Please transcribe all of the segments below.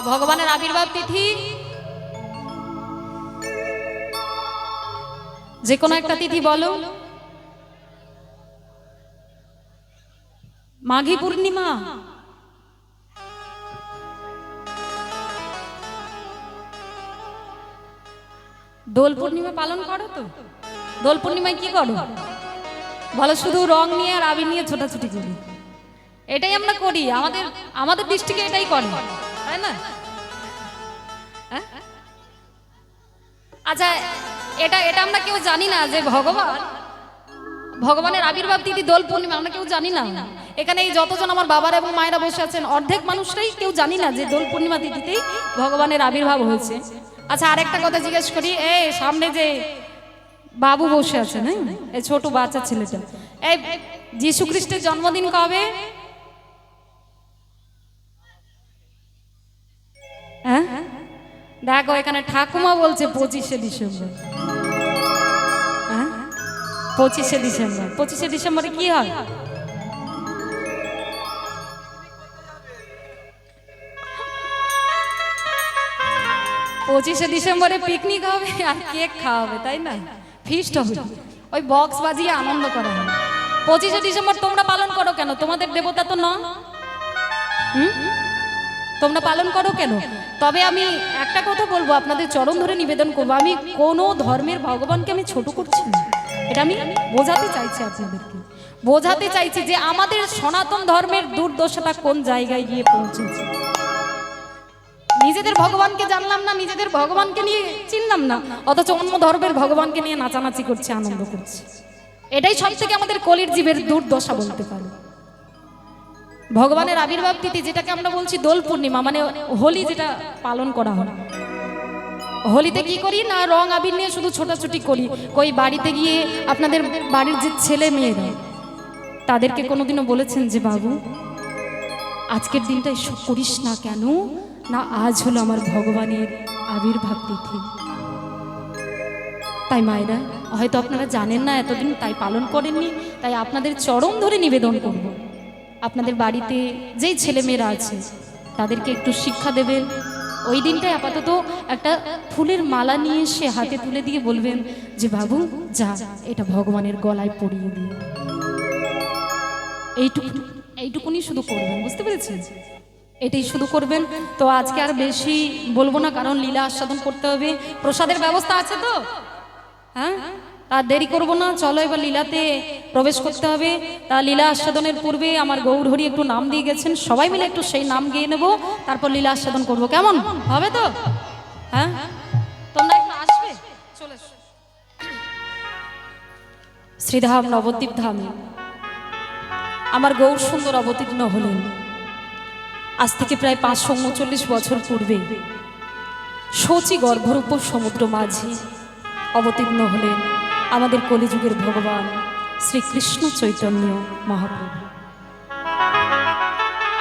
ভগবানের আবির্ভাব তিথি। যে কোনো একটা তিথি বলো। মাঘী পূর্ণিমা। দোল পূর্ণিমা পালন করো তো? দোল পূর্ণিমায় কি করো? বলো শুধু রং নিয়ে আর আবির নিয়ে ছোটাছুটি করি। এটাই আমরা করি। আমাদের আমাদের ডিস্ট্রিক্টে এটাই করে। তাই না? হ্যাঁ? আচ্ছা এটা এটা আমরা কেউ জানি না যে ভগবান, ভগবানের আবির্ভাব তিথি দোল পূর্ণিমা, আমরা কেউ জানি না। এখানে এই যতজন আমার বাবার এবং মায়েরা বসে আছেন, অর্ধেক মানুষটাই কেউ জানি না যে দোল পূর্ণিমা তিথিতেই ভগবানের আবির্ভাব হয়েছে। আচ্ছা আরেকটা কথা জিজ্ঞেস করি এই সামনে যে বাবু বসে আছেন হ্যাঁ এই ছোট বাচ্চা ছেলেটা। এই যিশু খ্রিস্টের জন্মদিন কবে? হ্যাঁ? দেখো, এখানে ঠাকুমা বলছে পঁচিশে ডিসেম্বর। হ্যাঁ? পঁচিশে ডিসেম্বর। পঁচিশে ডিসেম্বরে কি হয়? পঁচিশে ডিসেম্বরে পিকনিক হবে আর কেক খাওয়া হবে তাই না? ফিস্ট হবে। ওই বক্স বাজিয়ে আনন্দ করা হবে। পঁচিশে ডিসেম্বর তোমরা পালন করো কেন? তোমাদের দেবতা তো ন হুম? তোমরা পালন করো কেন? তবে আমি একটা কথা বলব, আপনাদের চরণ ধরে নিবেদন করব। আমি কোনো ধর্মের ভগবানকে আমি ছোট করছি না। এটা আমি বোঝাতে চাইছি আপনাদেরকে। বোঝাতে চাইছি যে আমাদের সনাতন ধর্মের দুর্দশাটা কোন জায়গায় গিয়ে পৌঁছেছে। নিজেদের ভগবানকে জানলাম না, নিজেদের ভগবানকে নিয়ে চিনলাম না। অথচ অন্য ধর্মের ভগবানকে নিয়ে নাচানাচি করছে, আনন্দ করছে। এটাই সব থেকে আমাদের কলির জীবের দুর্দশা বলতে পারি। ভগবানের আবির্ভাব তিথি, যেটাকে আমরা বলছি দোল পূর্ণিমা মানে হোলি যেটা পালন করা হয়। হোলিতে কি করি না, রং আবির নিয়ে শুধু ছোটাছুটি করি। কই বাড়িতে গিয়ে আপনাদের বাড়ির যে ছেলে মেয়েরা, তাদেরকে কোনোদিনও বলেছেন যে, বাবু, আজকের দিনটা এসব করিস না কেন? না, আজ হলো আমার ভগবানের আবির্ভাব তিথি। তাই মায়েরা, হয়তো আপনারা জানেন না, এতদিন তাই পালন করেননি, তাই আপনাদের চরম ধরে নিবেদন করব। আপনাদের বাড়িতে যেই ছেলেমেয়েরা আছে, তাদেরকে একটু শিক্ষা দেবেন। ওই দিনটায় আপাতত একটা ফুলের মালা নিয়ে এসে হাতে তুলে দিয়ে বলবেন যে, বাবু, যা, এটা ভগবানের গলায় পরিয়ে দিন। এইটুকু এইটুকুনি শুধু করবেন, বুঝতে পেরেছেন? এটাই শুধু করবেন। তো আজকে আর বেশি বলব না, কারণ লীলা আস্বাদন করতে হবে। প্রসাদের ব্যবস্থা আছে তো? হ্যাঁ? আর দেরি করব না, চলো এবার লীলাতে প্রবেশ করতে হবে। তা লীলা আস্বাদনের পূর্বে আমার গৌরহরি একটু নাম দিয়ে গেছেন, সবাই মিলে একটু সেই নাম গিয়ে নেব, তারপর লীলা আস্বাদন করব। কেমন? হবে তো? হ্যাঁ? তোমরা একটু আসবে? চলে শ্রীধাম নবদ্বীপ ধামে আমার গৌর সুন্দর অবতীর্ণ হলেন। আজ থেকে প্রায় পাঁচশো উনচল্লিশ বছর পূর্বে শচী গর্ভরূপ সমুদ্র মাঝে অবতীর্ণ হলেন। আমাদের কলিযুগের ভগবান শ্রীকৃষ্ণ চৈতন্য মহাপ্রভু।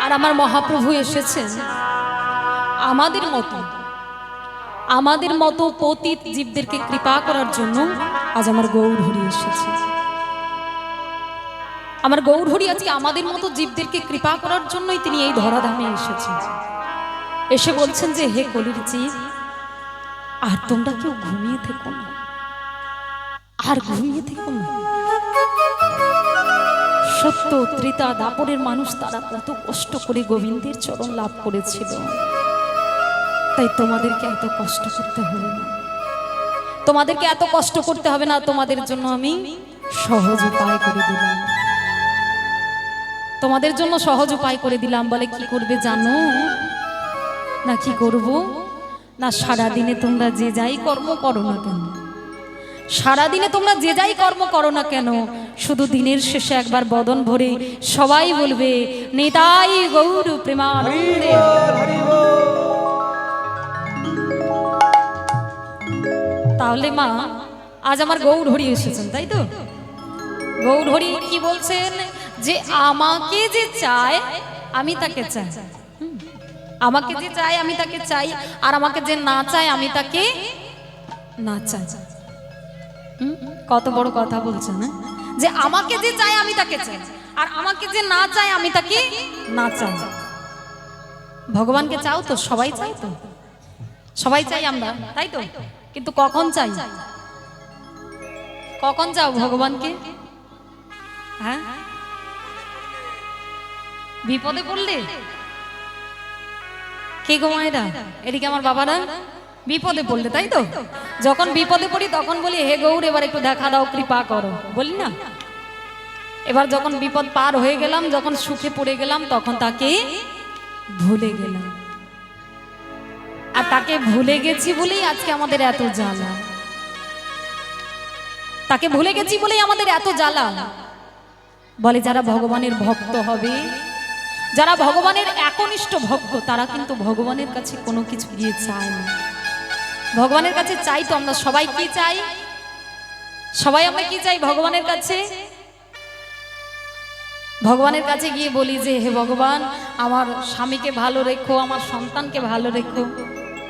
আর আমার মহাপ্রভু এসেছেন আমাদের মতো আমাদের মতো পতিত জীবদেরকে কৃপা করার জন্য আজ আমার গৌর হরি এসেছে। আমার গৌরহরি আজকে আমাদের মতো জীবদেরকে কৃপা করার জন্যই তিনি এই ধরাধামে এসেছেন। এসে বলছেন যে, হে কলির জীব, আর তোমরা কেউ ঘুমিয়ে থেকো না। আর ঘুমিয়ে থেকো না সত্য ত্রিতা দাপরের মানুষ তারা কত কষ্ট করে গোবিন্দের চরণ লাভ করেছিল। তাই তোমাদেরকে এত কষ্ট করতে হবে না। তোমাদেরকে এত কষ্ট করতে হবে না, তোমাদের জন্য আমি সহজ উপায় করে দিলাম। তোমাদের জন্য সহজ উপায় করে দিলাম। বলে কি করবে জানো? না কি করব? না সারা দিনে তোমরা যে যাই কর্ম করো না কেন? সারা দিনে তোমরা যে যাই কর্ম করো না কেন? শুধু দিনের শেষে একবার বদন ভরে সবাই বলবে নেতাই গৌর প্রেমানন্দে। তাহলে মা আজ আমার গৌর হরি এসেছেন তাই তো? গৌর হরি কি বলছেন? যে আমাকে যে চায় আমি তাকে চাই। হুম। আমাকে যে চাই আমি তাকে চাই আর আমাকে যে না চায় আমি তাকে না চাই। কত বড় কথা বলছেন হ্যাঁ? যে আমাকে যে চাই আমি তাকে চাই, আর আমাকে যে না চাই আমি তাকে না চাই। ভগবানকে চাও তো, সবাই চাই তো। সবাই চাই আমরা, তাই তো? কিন্তু কখন চাই? কখন চাও ভগবানকে? হ্যাঁ? বিপদে পড়লে? কে গো মায়েরা? এদিকে আমার বাবারা? বিপদে পড়লে, তাই তো? যখন বিপদে পড়ি, তখন বলি, হে গৌর, এবার একটু দেখা দাও, কৃপা করো। বলি না? এবার যখন বিপদ পার হয়ে গেলাম, যখন সুখে পড়ে গেলাম, তখন তাকে ভুলে গেলাম। আর তাকে ভুলে গেছি বলেই আজকে আমাদের এত জ্বালা। তাকে ভুলে গেছি বলেই আমাদের এত জ্বালা। বলে, যারা ভগবানের ভক্ত হবে, যারা ভগবানের একনিষ্ঠ ভক্ত, তারা কিন্তু ভগবানের কাছে কোনো কিছু গিয়ে চায় না। ভগবানের কাছে চাই তো আমরা সবাই কি চাই? সবাই আমরা কি চাই ভগবানের কাছে? ভগবানের কাছে গিয়ে বলি যে, হে ভগবান, আমার স্বামীকে ভালো রেখো, আমার সন্তানকে ভালো রেখো,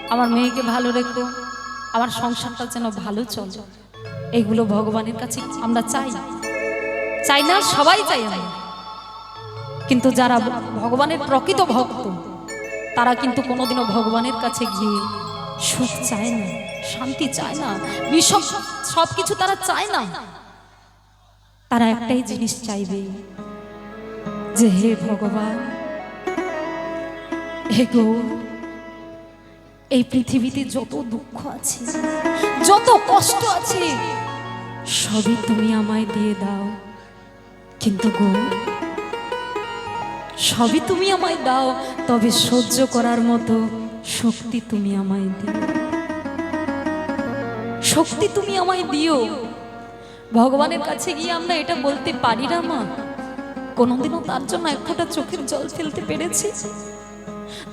আমার মেয়েকে ভালো রেখো, আমার সংসারটা যেন ভালো চলে। এইগুলো ভগবানের কাছে আমরা চাই। চাই না, সবাই চাই আমরা। কিন্তু যারা ভগবানের প্রকৃত ভক্ত, তারা কিন্তু কোনোদিনও ভগবানের কাছে গিয়ে সুখ চায় না, শান্তি চায় না বিষম সব কিছু তারা চায় না। তারা একটাই জিনিস চাইবে যে হে ভগবান, হে এই পৃথিবীতে যত দুঃখ আছে, যত কষ্ট আছে, সবই তুমি আমায় দিয়ে দাও। কিন্তু গৌর সবই তুমি আমায় দাও, তবে সহ্য করার মতো শক্তি তুমি আমায় দিও। শক্তি তুমি আমায় দিও। ভগবানের কাছে গিয়ে আমরা এটা বলতে পারি না, মা। কোনোদিনও তার জন্য এক ফোঁটা চোখের জল ফেলতে পেরেছি।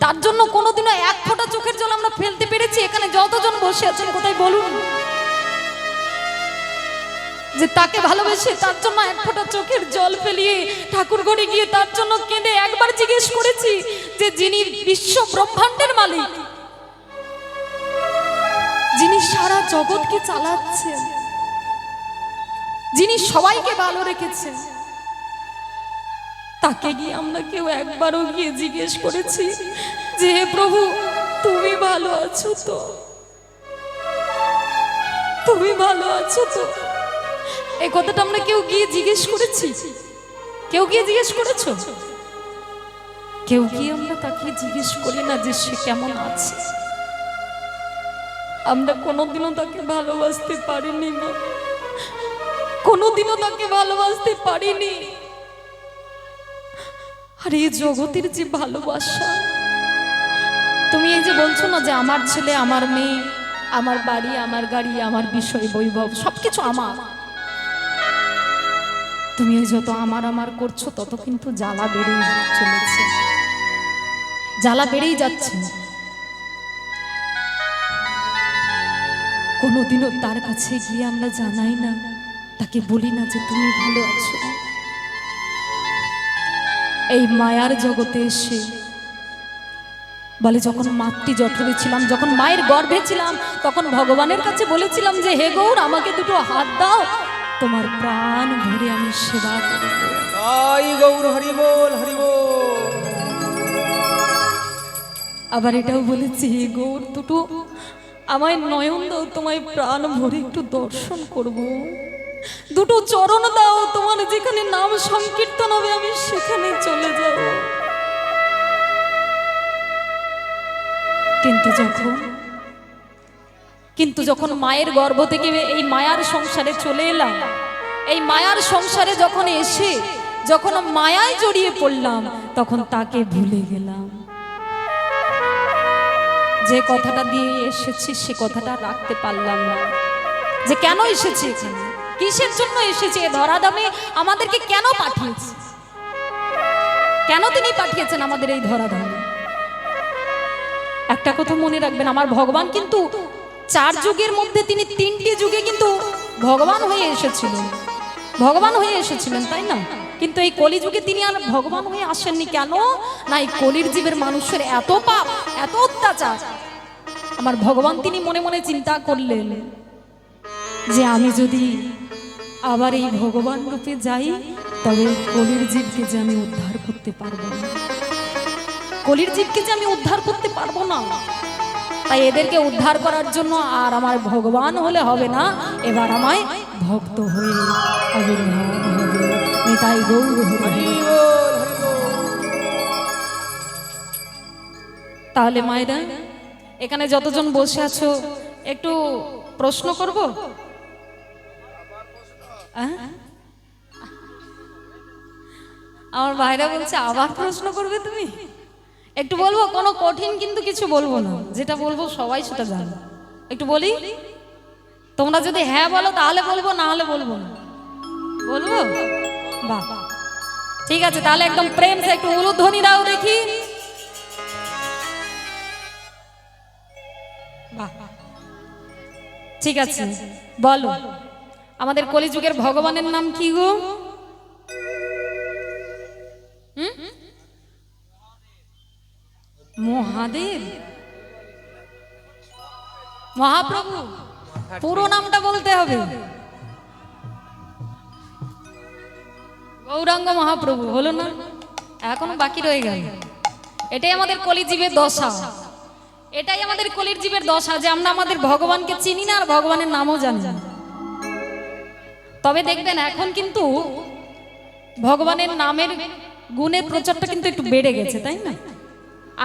তার জন্য কোনোদিনও এক ফোঁটা চোখের জল আমরা ফেলতে পেরেছি। এখানে যতজন বসে আছেন, কোথায় বলুন? যে তাকে ভালোবেসে তার জন্য এক ফোঁটা চোখের জল ফেলিয়ে ঠাকুর ঘরে গিয়ে তার জন্য কেঁদে একবার জিজ্ঞেস করেছি যে যিনি বিশ্ব ব্রহ্মাণ্ডের মালিক। যিনি সারা জগৎকে চালাচ্ছেন, যিনি সবাইকে ভালো রেখেছেন, তাকে গিয়ে আমরা কেউ একবারও গিয়ে জিজ্ঞেস করেছি যে, হে প্রভু, তুমি ভালো আছো তো? তুমি ভালো আছো তো? এই কথাটা আমরা কেউ গিয়ে জিজ্ঞেস করেছি? কেউ গিয়ে জিজ্ঞেস করেছ? কেউ গিয়ে আমরা তাকে জিজ্ঞেস করি না যে সে কেমন আছে। আমরা কোনোদিনও তাকে ভালোবাসতে পারিনি মা। কোনোদিনও তাকে ভালোবাসতে পারিনি। আর এই জগতের যে ভালোবাসা, তুমি এই যে বলছো না যে আমার ছেলে, আমার মেয়ে, আমার বাড়ি, আমার গাড়ি, আমার বিষয়, বৈভব, সবকিছু আমার। তুমি যত আমার আমার করছ, তত কিন্তু জ্বালা বেড়েই চলেছে। জ্বালা বেড়েই যাচ্ছে কোনোদিনও তার কাছে গিয়ে আমরা জানাই না, তাকে বলি না যে তুমি ভালো আছো। এই মায়ার জগতে এসে বলে, যখন মাতৃ জঠরে ছিলাম, যখন মায়ের গর্ভে ছিলাম, তখন ভগবানের কাছে বলেছিলাম যে, হে গৌর, আমাকে দুটো হাত দাও। তোমার প্রাণ ভরে আমি সেবা করব। গৌর, হরি বল হরি বল। আবার এটাও বলেছি গৌর দুটো, আমায় নয়ন দাও, তোমায় প্রাণ ভরে একটু দর্শন করব। দুটো চরণ দাও, তোমার যেখানে নাম সংকীর্তন হবে, আমি সেখানে চলে যাব। কিন্তু যখন কিন্তু যখন মায়ের গর্ভ থেকে এই মায়ার সংসারে চলে এলাম, এই মায়ার সংসারে যখন এসে, যখন মায়ায় জড়িয়ে পড়লাম, তখন তাকে ভুলে গেলাম। যে কথাটা দিয়ে এসেছি, সে কথাটা রাখতে পারলাম না। যে কেন এসেছি কিসের জন্য এসেছি? এ ধরাধামে আমাদেরকে কেন পাঠিয়েছে? কেন তিনি পাঠিয়েছেন আমাদের এই ধরাধামে? একটা কথা মনে রাখবেন, আমার ভগবান কিন্তু চার যুগের মধ্যে তিনি তিনটি যুগে কিন্তু ভগবান হয়ে এসেছিলেন। ভগবান হয়ে এসেছিলেন, তাই না? কিন্তু এই কলিযুগে তিনি আর ভগবান হয়ে আসেননি কেন? না, এই কলির জীবের মানুষের এত পাপ, এত অত্যাচার। আমার ভগবান তিনি মনে মনে চিন্তা করলেন যে আমি যদি আবার এই ভগবান রূপে যাই, তবে কলির জীবকে যে আমি উদ্ধার করতে পারব না। কলির জীবকে যে আমি উদ্ধার করতে পারব না। তাই এদেরকে উদ্ধার করার জন্য আর আমার ভগবান হলে হবে না। এবার আমায় ভক্ত হয়ে আবির্ভাব। নিতাই গৌর তাহলে মায়েরা এখানে যতজন বসে আছো একটু প্রশ্ন করব? আমার ভাইরা বলছে আবার প্রশ্ন করবে তুমি? একটু বলব কোনো কঠিন কিন্তু কিছু বলব না। যেটা বলব সবাই সেটা জানো। একটু বলি? তোমরা যদি হ্যাঁ বলো তাহলে বলব না হলে বলব না। বলব? বাহ। ঠিক আছে, তাহলে একদম প্রেম সে একটু উলুধ্বনি দাও দেখি। ঠিক আছে, বলো। আমাদের কলিযুগের ভগবানের নাম কি গো? মহাদেব? মহাপ্রভু? পুরো নামটা বলতে হবে। গৌরাঙ্গ মহাপ্রভু, হলো না? এখনও বাকি রয়ে গেল। এটাই আমাদের কলিজীবের দশা। এটাই আমাদের কলির জীবের দশা যে আমরা আমাদের ভগবানকে চিনি না আর ভগবানের নামও জানি না। তবে দেখবেন, এখন কিন্তু ভগবানের নামের গুণের প্রচারটা কিন্তু একটু বেড়ে গেছে, তাই না?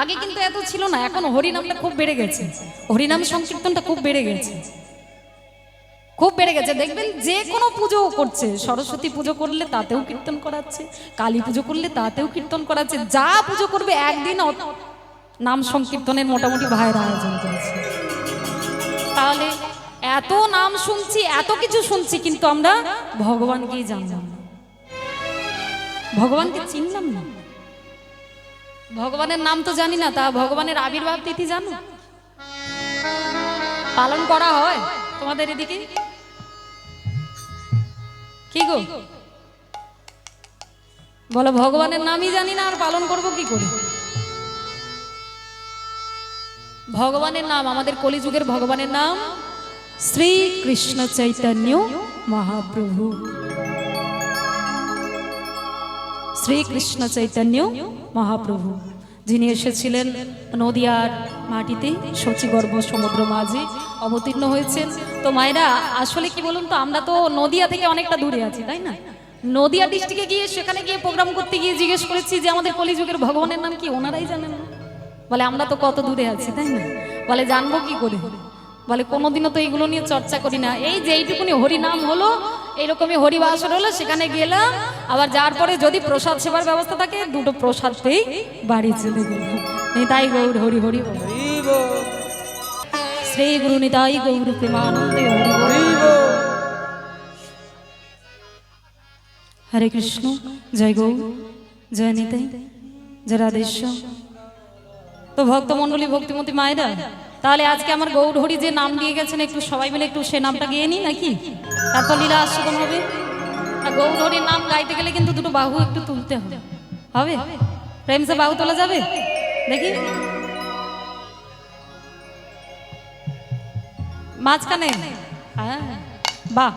আগে কিন্তু এত ছিল না, এখন হরিনামটা খুব বেড়ে গেছে। হরিনাম সংকীর্তনটা খুব বেড়ে গেছে। খুব বেড়ে গেছে। দেখবেন যে কোনো পুজো করছে, সরস্বতী পুজো করলে তাতেও কীর্তন করাচ্ছে, কালী পুজো করলে তাতেও কীর্তন করাচ্ছে, যা পুজো করবে একদিন নাম সংকীর্তনের মোটামুটি ভাইয়ের আয়োজন করেছে। তাহলে এত নাম শুনছি, এত কিছু শুনছি, কিন্তু আমরা ভগবানকেই জানলাম না। ভগবানকে চিনলাম না। ভগবানের নাম তো জানি না, তা ভগবানের আবির্ভাব তিথি জানো পালন করা হয় তোমাদের এদিকে? কি গো? বলো, ভগবানের নামই জানি না, আর পালন করব কি করে? ভগবানের নাম, আমাদের কলিযুগের ভগবানের নাম শ্রী কৃষ্ণ চৈতন্য মহাপ্রভু। শ্রীকৃষ্ণ চৈতন্য মহাপ্রভু। যিনি এসেছিলেন নদিয়ার মাটিতে সচিগর্ভ সমুদ্র মাঝে অবতীর্ণ হয়েছেন। তো মায়েরা, আসলে কি বলুন তো, আমরা তো নদিয়া থেকে অনেকটা দূরে আছি, তাই না? নদিয়া ডিস্ট্রিক্টে গিয়ে সেখানে গিয়ে প্রোগ্রাম করতে গিয়ে জিজ্ঞেস করেছি যে আমাদের কলিযুগের ভগবানের নাম কি, ওনারাই জানেন না? বলে, আমরা তো কত দূরে আছি, তাই না? বলে, জানব কি করে? বলে, কোনোদিনও তো এইগুলো নিয়ে চর্চা করি না। এই যে এইটুকুনি হরিনাম হলো এইরকমই হরিবাসর হলো, সেখানে গেলাম। আবার যার পরে যদি প্রসাদ সেবার ব্যবস্থা থাকে, দুটো প্রসাদ পেয়ে বাড়ি চলে গেলাম। নিতাই গৌর, হরি হরি শ্রী গুরু নিতাই গৌর প্রেমানন্দে হরি হরি কৃষ্ণ, জয় গৌর, জয় নিতাই, জয় রাধেশ্বর তো ভক্তমণ্ডলী, ভক্তিমতী মায়েরা তাহলে আজকে আমার গৌর হরি যে নাম দিয়ে গেছেন একটু সবাই মিলে একটু সে নামটা গিয়ে নিই নাকি? তারপর লীলা আস্বাদন হবে। আর গৌর নাম গাইতে গেলে কিন্তু দুটো বাহু একটু তুলতে হবে। হবে? প্রেম সে বাহু তোলা যাবে? দেখি। মাঝখানে। হ্যাঁ। বাহ।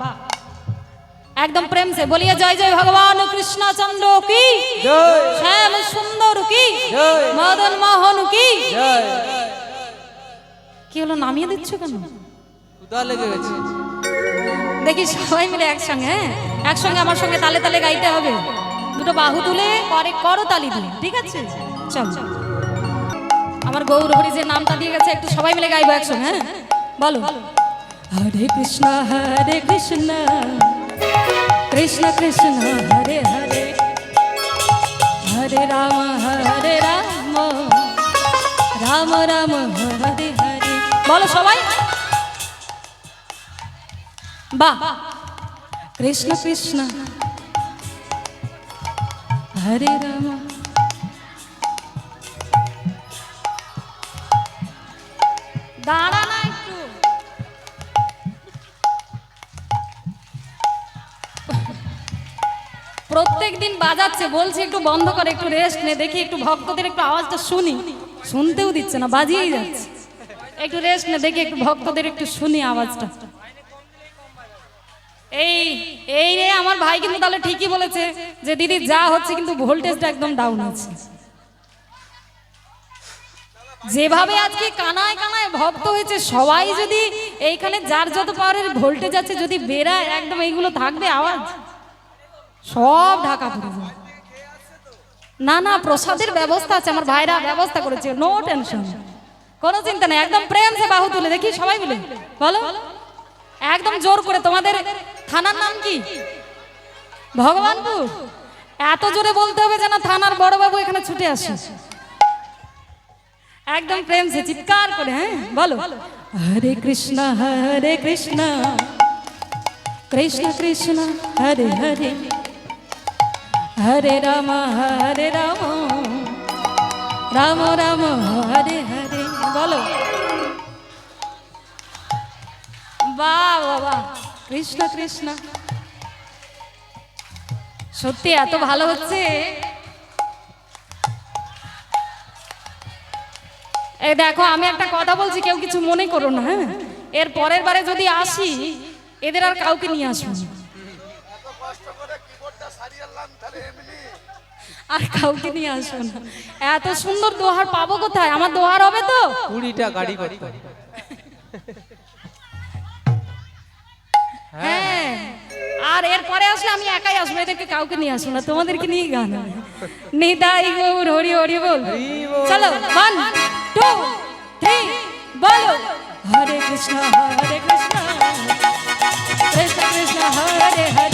একদম প্রেম সে। বলিয়ে জয় জয় ভগবান কৃষ্ণচন্দ্র কি? জয়। শ্যাম সুন্দর কি? জয়। মদন মোহন কি? জয়। কি হলো নামিয়ে দিচ্ছ কেন? ক্ষুধা লেগে গেছে। দেখি সবাই মিলে একসঙ্গে হ্যাঁ? একসঙ্গে আমার সঙ্গে তালে তালে গাইতে হবে। দুটো বাহু তুলে পরে করো তালি দিয়ে ঠিক আছে? চল। আমার গৌর হরি যে নামটা দিয়ে গেছে একটু সবাই মিলে গাইবো একসঙ্গে হ্যাঁ? বলো। হরে কৃষ্ণ হরে কৃষ্ণ কৃষ্ণ কৃষ্ণ হরে হরে হরে রাম হরে রাম রাম রাম হরে হরে বলো সবাই। বাহ কৃষ্ণ কৃষ্ণ। হরে রাম। দাঁড়া না একটু। প্রত্যেক দিন বাজাচ্ছে, বলছে একটু বন্ধ করে, একটু রেস্ট নে, দেখি একটু ভক্তদের একটু আওয়াজটা শুনি। শুনতেও দিচ্ছে না, বাজিয়েই যাচ্ছে। একটু রেস্ট না, দেখি একটু ভক্তদের একটু শুনি আওয়াজটা। এই এই রে, আমার ভাই কিন্তু তাহলে ঠিকই বলেছে যে দিদি যা হচ্ছে কিন্তু ভোল্টেজটা একদম ডাউন আছে। যেভাবে আজকে কানায় কানায় ভক্ত হয়েছে, সবাই যদি এইখানে যার যত পাওয়ারের ভোল্টেজ আছে, যদি বেরায় একদম এইগুলো থাকবে আওয়াজ? সব ঢাকা পড়ে যাবে। না না, প্রসাদের ব্যবস্থা আছে, আমার ভাইরা ব্যবস্থা করেছে নো টেনশন কোনো চিন্তা নেই, একদম প্রেম সে বাহু তুলে, দেখি সবাই মিলে। বলো। একদম জোর করে, তোমাদের থানার নাম কি? ভগবানপুর। এত জোরে বলতে হবে যেন থানার বড়বাবু এখানে ছুটে আসে। একদম প্রেম সে, চিৎকার করে হ্যাঁ? বলো। হরে কৃষ্ণ হরে কৃষ্ণ। কৃষ্ণ কৃষ্ণ, হরে হরে। হরে রাম হরে রাম। রাম রাম, হরে হরে। বলো। বাবা কৃষ্ণ কৃষ্ণ। সত্যি, এত ভালো হচ্ছে। এই দেখো, আমি একটা কথা বলছি, কেউ কিছু মনে করো না হ্যাঁ? এর পরের বারে যদি আসি, এদের আর কাউকে নিয়ে আসব না। আর কাউকে নিয়ে আসব না। এত সুন্দর দোহার পাবো কোথায়? আমার দোহার হবে তো? কুড়িটা গাড়ি করতে। হ্যাঁ। আর এরপরে আসলে আমি একাই আসব এদেরকে কাউকে নিয়ে আসব না তোমাদেরকে নিয়ে গান। নিতাই গৌর হরি হরি বল। চলো ওয়ান টু থ্রি বলো। হরে কৃষ্ণ হরে কৃষ্ণ। কৃষ্ণ কৃষ্ণ হরে হরে।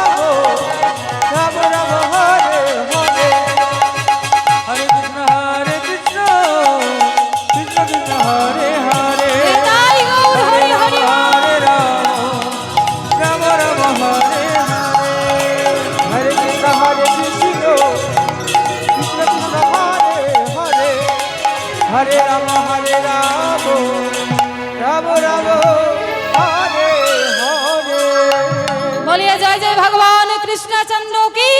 জয় জয় ভগবান কৃষ্ণচন্দ্র কি?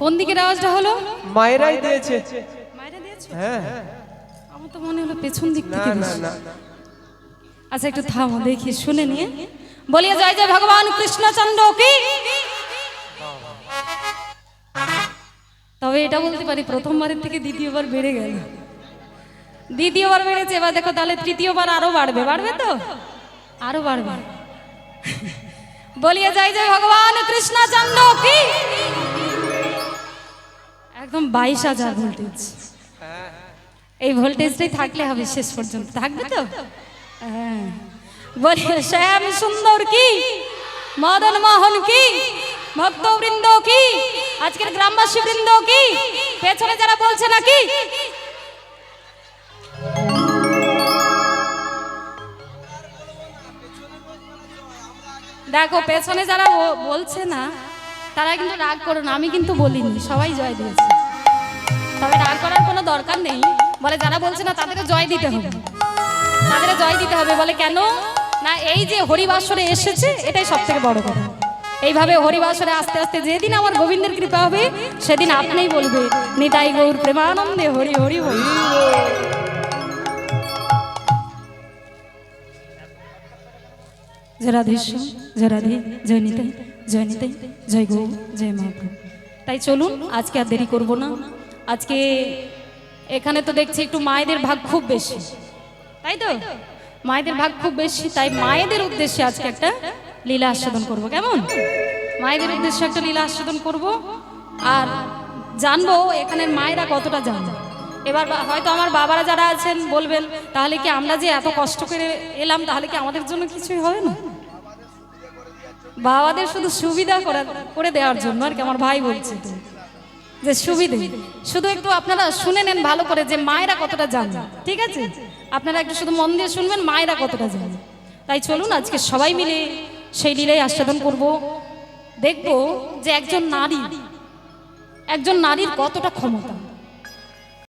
কোন দিকের আওয়াজটা হলো? মায়েরাই দিয়েছে। মায়েরা দিয়েছ? হ্যাঁ। আমার তো মনে হলো পেছন দিক থেকে না। না। আচ্ছা একটু থামো দেখি শুনে নিয়ে। বলিয়ে জয় জয় ভগবান কৃষ্ণচন্দ্র কি? তবে এটা বলতে পারি প্রথমবারের থেকে দ্বিতীয়বার বেড়ে গেল। দ্বিতীয়বার বেড়েছে এবার দেখো তাহলে তৃতীয়বার আরও বাড়বে। বাড়বে তো? আরও বাড়বে। বলিয়ে জয় জয় ভগবান কৃষ্ণচন্দ্র কি? একদম বাইশ হাজার ভোল্টেজ এই ভোল্টেজটাই থাকলে হবে শেষ পর্যন্ত। থাকবে তো? হ্যাঁ। বলি শ্যাম সুন্দর কি? মদন মোহন কি? ভক্তবৃন্দ কি? আজকের গ্রামবাসী বৃন্দ কি? পেছনে যারা বলছে নাকি? দেখো, পেছনে যারা বলছে না, তারা কিন্তু রাগ করো না, আমি কিন্তু বলিনি, সবাই জয় দিয়েছে। তবে রাগ করার কোনো দরকার নেই, বলে যারা বলছে না, তাদেরকে জয় দিতে হবে। তাদের জয় দিতে হবে, বলে কেন? না, এই যে হরিবাসরে এসেছে, এটাই সব থেকে বড় কথা। এইভাবে হরিবাসরে আস্তে আস্তে যেদিন আমার গোবিন্দের কৃপা হবে, সেদিন আপনিই বলবে, নিতাই গৌর প্রেমানন্দে হরি হরি হরি। জয় রাধেশ্যাম জয় জয় নিতাই জয় জয় গৌ জয় মহাপ্রভু তাই চলুন, আজকে আর দেরি করব না। আজকে এখানে তো দেখছি একটু মায়েদের ভাগ খুব বেশি। তাই তো? মায়েদের ভাগ খুব বেশি, তাই মায়েদের উদ্দেশ্যে আজকে একটা লীলা আস্বাদন করব। কেমন? মায়েদের উদ্দেশ্যে একটা লীলা আস্বাদন করব। আর জানব এখানের মায়েরা কতটা জানে। এবার হয়তো আমার বাবারা যারা আছেন বলবেন, তাহলে কি আমরা যে এত কষ্ট করে এলাম, তাহলে কি আমাদের জন্য কিছুই হবে না? বাবাদের শুধু সুবিধা করা দেওয়ার জন্য আর কি, আমার ভাই বলছে। যে সুবিধে। শুধু একটু আপনারা শুনে নেন ভালো করে যে মায়েরা কতটা জানে, ঠিক আছে? আপনারা একটু শুধু মন দিয়ে শুনবেন মায়েরা কতটা জানে। তাই চলুন, আজকে সবাই মিলে সেই লীলাই আস্বাদন করব। দেখব যে একজন নারী একজন নারীর কতটা ক্ষমতা।